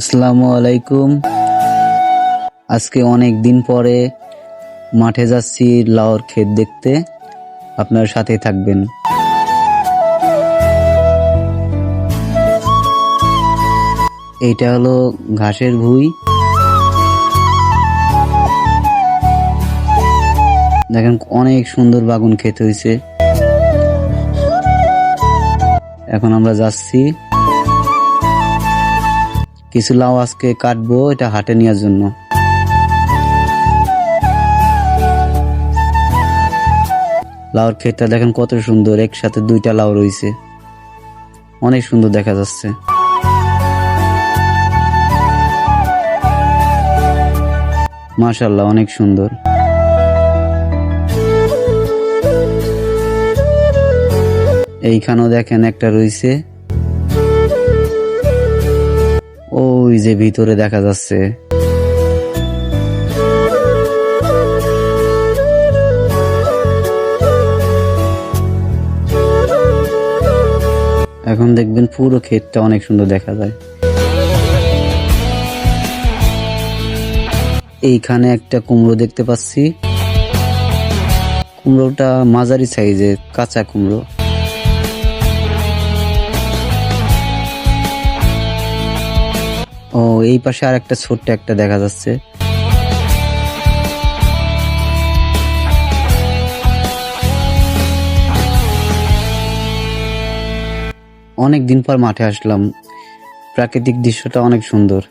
আসসালামু আলাইকুম। আজকে অনেক দিন পরে মাঠে যাচ্ছি লাউর ক্ষেত দেখতে। আপনার সাথে থাকবেন। এইটা হলো ঘাসের ভুঁই। দেখেন অনেক সুন্দর বাগুন ক্ষেত হয়েছে। এখন আমরা যাচ্ছি কিছু লাউ আজকে কাটবো, এটা হাটে নেওয়ার জন্য। লাউর ক্ষেতটা দেখেন কত সুন্দর, একসাথে দুইটা লাউ রয়েছে। অনেক সুন্দর দেখা যাচ্ছে। মাশাল্লাহ অনেক সুন্দর। এইখানেও দেখেন একটা রয়েছে। যে ভিতরে দেখা যাচ্ছে। এখন দেখবেন পুরো ক্ষেতটা অনেক সুন্দর দেখা যায়। এইখানে একটা কুমড়ো দেখতে পাচ্ছি। কুমড়োটা মাঝারি সাইজের, কাঁচা কুমড়ো। ও, এই পাশে আর একটা ছোট্ট একটা দেখা যাচ্ছে। অনেক দিন পর মাঠে আসলাম। প্রাকৃতিক দৃশ্যটা অনেক সুন্দর।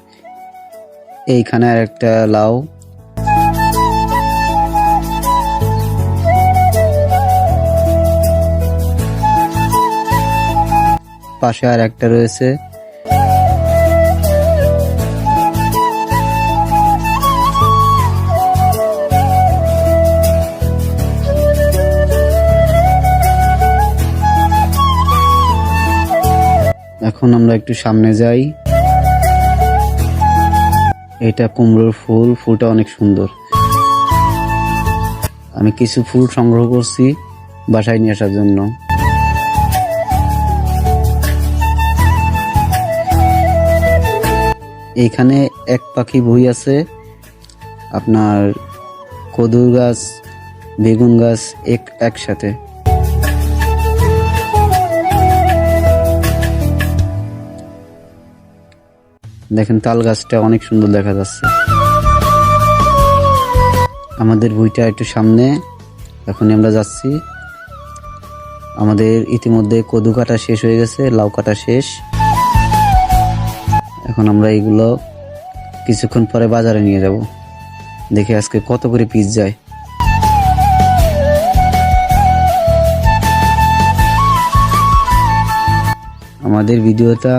এইখানে আর একটা লাউ। পাশে আর একটা রয়েছে। এখন আমরা একটু সামনে যাই। এটা কুমড়োর ফুল, ফুলটা অনেক সুন্দর। আমি কিছু ফুল সংগ্রহ করছি বাসায় নিয়ে আসার জন্য। এখানে এক পাখি বই আছে। আপনার কদুর গাছ, বেগুন গাছ এক একসাথে। দেখেন, তাল গাছটা অনেক সুন্দর দেখা যাচ্ছে। আমাদের বইটা একটু সামনে, এখনই আমরা যাচ্ছি। আমাদের ইতিমধ্যে কদু কাটা শেষ হয়ে গেছে, লাউ কাটা শেষ। এখন আমরা এগুলো কিছুক্ষণ পরে বাজারে নিয়ে যাব। দেখে আজকে কত করে পিস যায়। আমাদের ভিডিওটা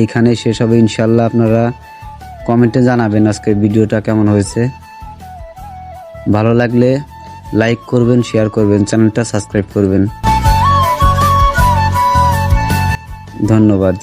এইখানে শেষ হবে ইনশাল্লাহ আপনারা কমেন্টে জানাবেন আজকে ভিডিওটা কেমন হয়েছে। ভালো লাগলে লাইক করবেন, শেয়ার করবেন, চ্যানেলটা সাবস্ক্রাইব করবেন। ধন্যবাদ।